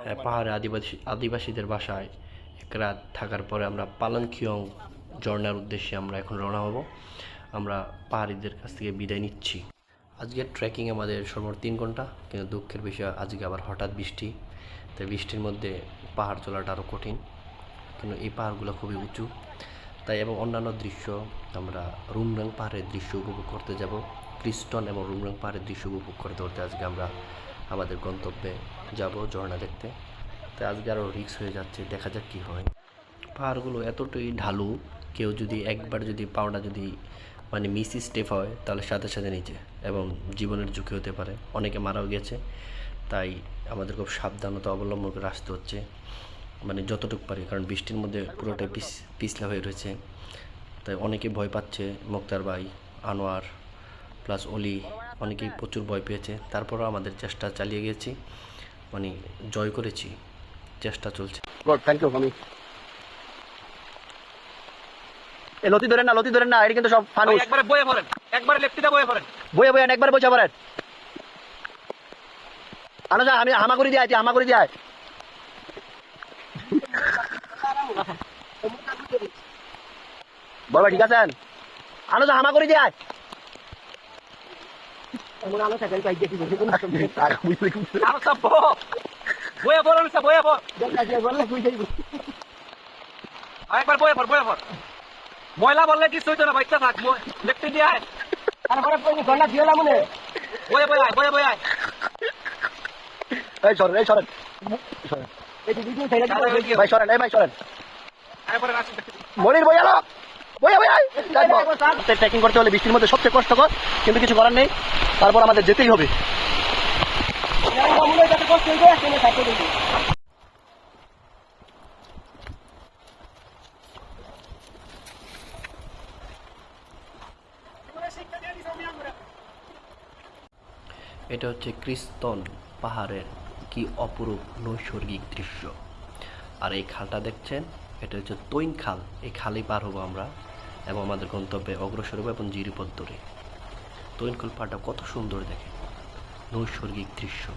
আহ, পাহাড়ে আদিবাসী আদিবাসীদের বাসায় এক রাত থাকার পরে আমরা পালংখিয়ং ঝর্ণার উদ্দেশ্যে আমরা এখন রওনা হব। আমরা পাহাড়িদের কাছ থেকে বিদায় নিচ্ছি। আজকের ট্রেকিং আমাদের সর্বমোট তিন ঘণ্টা কিন্তু দুঃখের বিষয় আজকে আবার হঠাৎ বৃষ্টি। তাই বৃষ্টির মধ্যে পাহাড় চলাটা আরও কঠিন কিন্তু এই পাহাড়গুলো খুবই উঁচু। তাই এবং অন্যান্য দৃশ্য আমরা রুমরাং পাহাড়ের দৃশ্য উপভোগ করতে যাব। ক্রিস্টন এবং রুমরাং পাহাড়ের দৃশ্য উপভোগ করতে করতে আজকে আমরা আমাদের গন্তব্যে যাব ঝর্ণা দেখতে। তাই আজকে আরও রিক্স হয়ে যাচ্ছে, দেখা যাক কী হয়। পাহাড়গুলো এতটাই ঢালু, কেউ যদি একবার যদি পাওনা যদি মানে মিস স্টেপ হয়, তাহলে সাথে সাথে নিচে এবং জীবনের ঝুঁকি হতে পারে। অনেকে মারাও গেছে, তাই আমাদের খুব সাবধানতা অবলম্বন করে আসতে হচ্ছে। মানে যতটুকু পারি, কারণ বৃষ্টির মধ্যে পুরোটাই পিস, পিছলা হয়ে রয়েছে। তাই অনেকে ভয় পাচ্ছে, মুক্তার ভাই, আনোয়ার প্লাস অলি অনেকেই প্রচুর ভয় পেয়েছে। তারপরও আমাদের চেষ্টা চালিয়ে গেছি। মানে জয় করেছি। চেষ্টা চলছে। থ্যাংক ইউ এ লতি ধরেন না লতি ধরেন না এটা কিন্তু সব ফানুস। একবারে বয়ে পড়েন একবারে লেফটিতে বয়ে পড়েন বয়ে বয়ে একবার বসে পড়েন। আনো যা আমি হামা করে দিয়ে হামা করে দিয়ে আয়। বড় ঠিক আছেন? আনো যা হামা করে দিয়ে আয়। আর সব বো- বয়ে পড়েন সব বয়ে পড়। আর একবার বয়ে পড় বয়ে পড়। ময়লা বললে কিছু হইতো না বাইকটা থাক মই- লেফটে দিয়ে আয়। বয়ে বয়ে আয় বয়ে বয়ে আয়। এই সরেন এই সরেন। ভাই সরেন এই ভাই সরেন। মনির বই ট্রেকিং করতে হলে বৃষ্টির মধ্যে সবচেয়ে কষ্টকর কিন্তু কিছু করার নেই। তারপর আমাদের যেতেই হবে। এটা হচ্ছে ক্রিস্তন পাহাড়ের কি অপরূপ নৈসর্গিক দৃশ্য। আর এই খালটা দেখছেন এটা হচ্ছে তৈন খাল এই খালেই পার হব আমরা। এবং আমাদের গন্তব্যে অগ্রসর হব এবং জিরিপথ ধরে। তৈন খাল পাহাড়টা কত সুন্দর দেখে। নৈসর্গিক দৃশ্য।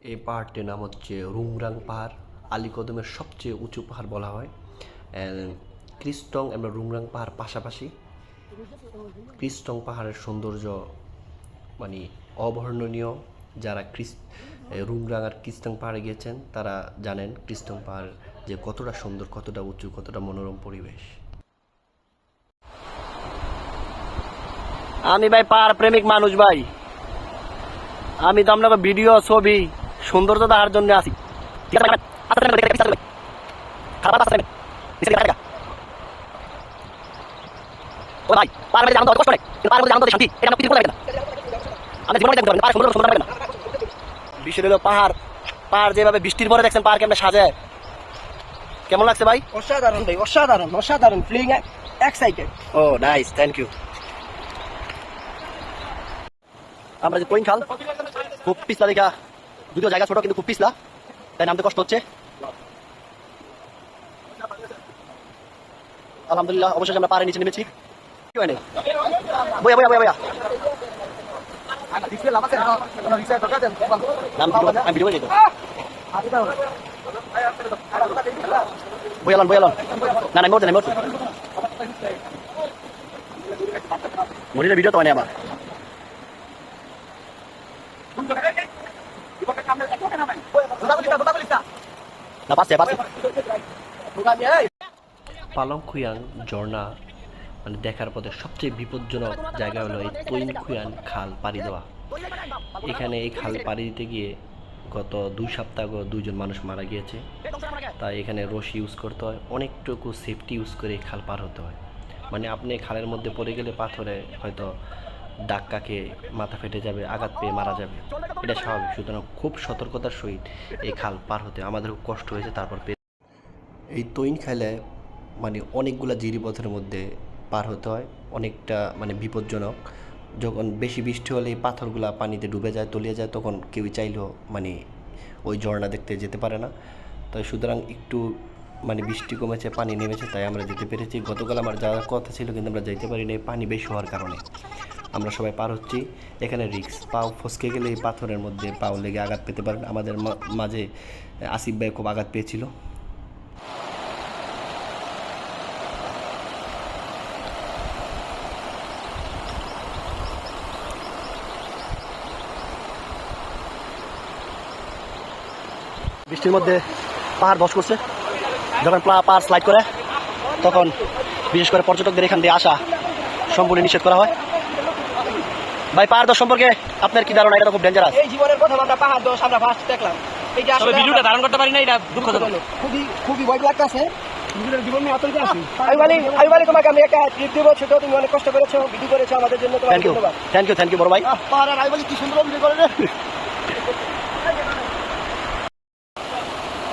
এই পাহাড়টির নাম হচ্ছে রুমরাং পাহাড়। আলীকদমের সবচেয়ে উঁচু পাহাড় বলা হয়। ক্রিস্টং এবং রুমরাং পাহাড় পাশাপাশি। ক্রিস্টং পাহাড়ের সৌন্দর্য মানে অবর্ণনীয়। যারা ক্রিস, রুমরাং আর ক্রিস্টং পাহাড়ে গিয়েছেন, তারা জানেন ক্রিস্টং পাহাড় যে কতটা সুন্দর কতটা উঁচু কতটা মনোরম পরিবেশ আমি ভাই পাহাড় প্রেমিক মানুষ ভাই আমি তো আপনাকে ভিডিও ছবি সৌন্দর্য দেখার জন্য আসি ভাই, কষ্ট শান্তি, এটা আমরা না। জীবনে দেখতে পাহাড় সুন্দর সুন্দর লাগবে না। বিষয় হলো পাহাড় পাহাড় যেভাবে বৃষ্টির পরে দেখছেন পাহাড় কেমন সাজায় কেমন লাগছে ভাই? অসাধারণ ভাই অসাধারণ অসাধারণ ফিলিং এক্সাইটেড ও নাইস থ্যাংক ইউ আমরা যে পয়েন্ট খাল খুব পিছলা দেখা। দুটো জায়গা ছোট কিন্তু খুব পিছলা তাই নামতে কষ্ট হচ্ছে। আলহামদুলিল্লাহ অবশেষে আমরা পাড়ের নিচে নেমেছি। কি হয় নাই? বইয়া বইয়া বইয়া বইয়া। নাম ভিডিও আমি ভিডিও বানিয়ে দেবো বইয়ালন বইয়ালন না না মরতে নাই মরতে মরিদের ভিডিও তো না আমার না পাচ্ছে পাচ্ছে পালংখুয়াং ঝর্ণা মানে দেখার পথে সবচেয়ে বিপজ্জনক জায়গা হলো এই তৈন খুয়ান খাল পাড়ি দেওয়া। এখানে এই খাল পাড়ি দিতে গিয়ে গত দুই সপ্তাহ আগে দুইজন মানুষ মারা গিয়েছে। তাই এখানে রশি ইউজ করতে হয়, অনেকটুকু সেফটি ইউজ করে খাল পার হতে হয়। মানে আপনি খালের মধ্যে পড়ে গেলে পাথরে হয়তো ডাক্কাকে মাথা ফেটে যাবে, আঘাত পেয়ে মারা যাবে। এটা স্বাভাবিক, সুতরাং খুব সতর্কতার সহিত এই খাল পার হতে আমাদের খুব কষ্ট হয়েছে, তারপর পে- এই তৈন খালে মানে অনেকগুলা জিরিপথের মধ্যে পার হতে হয়, অনেকটা মানে বিপজ্জনক। যখন বেশি বৃষ্টি হলে এই পাথরগুলা পানিতে ডুবে যায়, তলিয়ে যায়, তখন কেউ চাইলেও মানে ওই ঝর্ণা দেখতে যেতে পারে না। তাই সুতরাং একটু মানে বৃষ্টি কমেছে, পানি নেমেছে, তাই আমরা যেতে পেরেছি। গতকাল আমার যাওয়ার কথা ছিল, কিন্তু আমরা যাইতে পারি না পানি বেশি হওয়ার কারণে। আমরা সবাই পার হচ্ছি। এখানে রিক্স পাও ফসকে গেলে এই পাথরের মধ্যে পাও লেগে আঘাত পেতে পারেন। আমাদের মাঝে আসিফ ভাই খুব আঘাত পেয়েছিল। বৃষ্টির মধ্যে পাহাড় ধস করছে। যখন পাহাড় স্লাইড করে তখন বিশেষ করে পর্যটকদের এখান দিয়ে আসা সম্পূর্ণ নিষেধ করা হয়। ভাই পাহাড় দশ সম্পর্কে আপনার কি ধারণা? এটা খুব ডেঞ্জারাস এই জীবনের প্রথম আমরা পাহাড় দোষ আমরা ফার্স্ট দেখলাম। এই যে আসলে ভিডিওটা ধারণ করতে পারি না এটা দুঃখজনক। খুবই খুবই ভয় লাগতেছে। জীবন নিয়ে আতঙ্কে আছি। আমি বলি আমি বলি তোমাকে আমি একটা ট্রিপ দেবো। ছোট তুমি অনেক কষ্ট করেছ ভিডিও করেছ আমাদের জন্য তোমাকে থ্যাংক ইউ ধন্যবাদ। থ্যাংক ইউ থ্যাংক ইউ বড় ভাই। পাহাড়ের আই বলি কি সুন্দর ভিডিও করে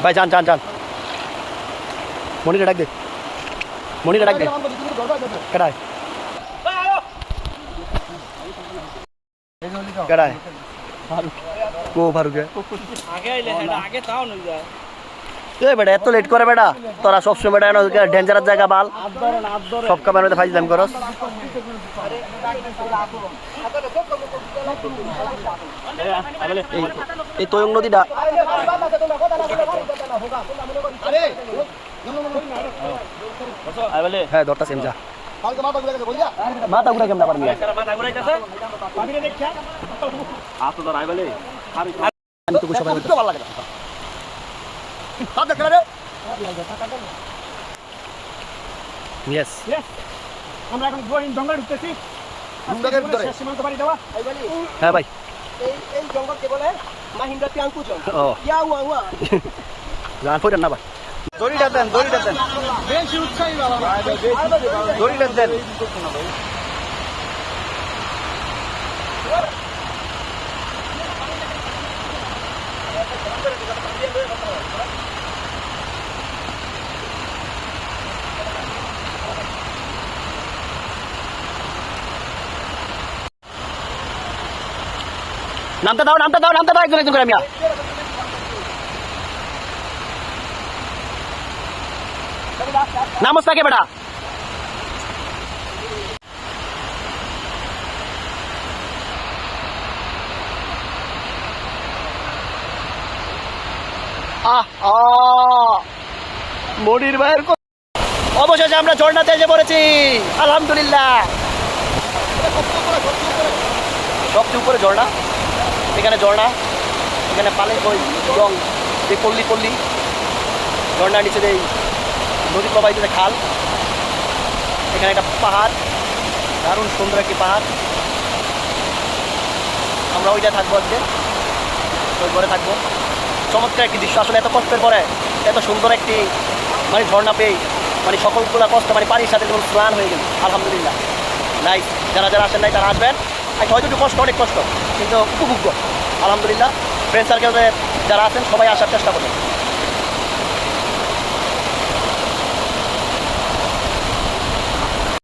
ভাই, যান যান যান। মনিরে ডাক দে। মনিরে ডাক দে। কেডায় কেডায় কো ফারুকে আগে বেটা, এত লেট করে, বেটা। তোরা সবসময়, বেটা ডেঞ্জারাস জায়গা, বাল। সব কামার ফাইজ দাম করস। এই তয়ং নদীটা। হ্যাঁ দরটা সেম যা। মাথা ঘুরা কেমন পারবি মাথা ঘুরাইতেছে হাত তো ধরাই বলে আমি তো সবাই ভালো লাগে আমরা এখন জঙ্গল ঢুকতেছি হ্যাঁ ভাই। এই এই জঙ্গলকে বলে মাহিন্দ্রা টিয়াঙ্কু জঙ্গল ইয়া উয়া উয়া জান না দড়িটা দেন দড়িটা দেন। বেশি উৎসাহী বাবা দড়িটা দেন। নামতে দাও নামতে দাও নামতে দাও, একজন একজন করে মিয়া। নামস থাকে বেটা মনির ভাইয়ের অবশেষে আমরা ঝর্ণাতে এসে পড়েছি। আলহামদুলিল্লাহ। সবচেয়ে উপরে ঝর্ণা। এখানে ঝর্ণা। এখানে পালে ওই রং এই পল্লী পল্লী। ঝর্ণার নিচে যে এই নদী প্রবাহিত খাল। এখানে একটা পাহাড়, দারুণ সুন্দর একটি পাহাড়। আমরা ওইটা থাকব আজকে। ওই ঘরে থাকব। চমৎকার একটি দৃশ্য। আসলে এত কষ্টের পরে এত সুন্দর একটি মানে ঝর্ণা পেয়ে মানে সকলগুলো কষ্ট মানে পানির সাথে যেমন স্নান হয়ে গেল, আলহামদুলিল্লাহ। নাই যারা যারা আসেন নাই, তারা আসবেন। আর হয়তো একটু কষ্ট, অনেক কষ্ট, কিন্তু উপভোগ্য। আলহামদুলিল্লাহ। ফ্রেন্ড সার্কেলের যারা আছেন, সবাই আসার চেষ্টা করবেন।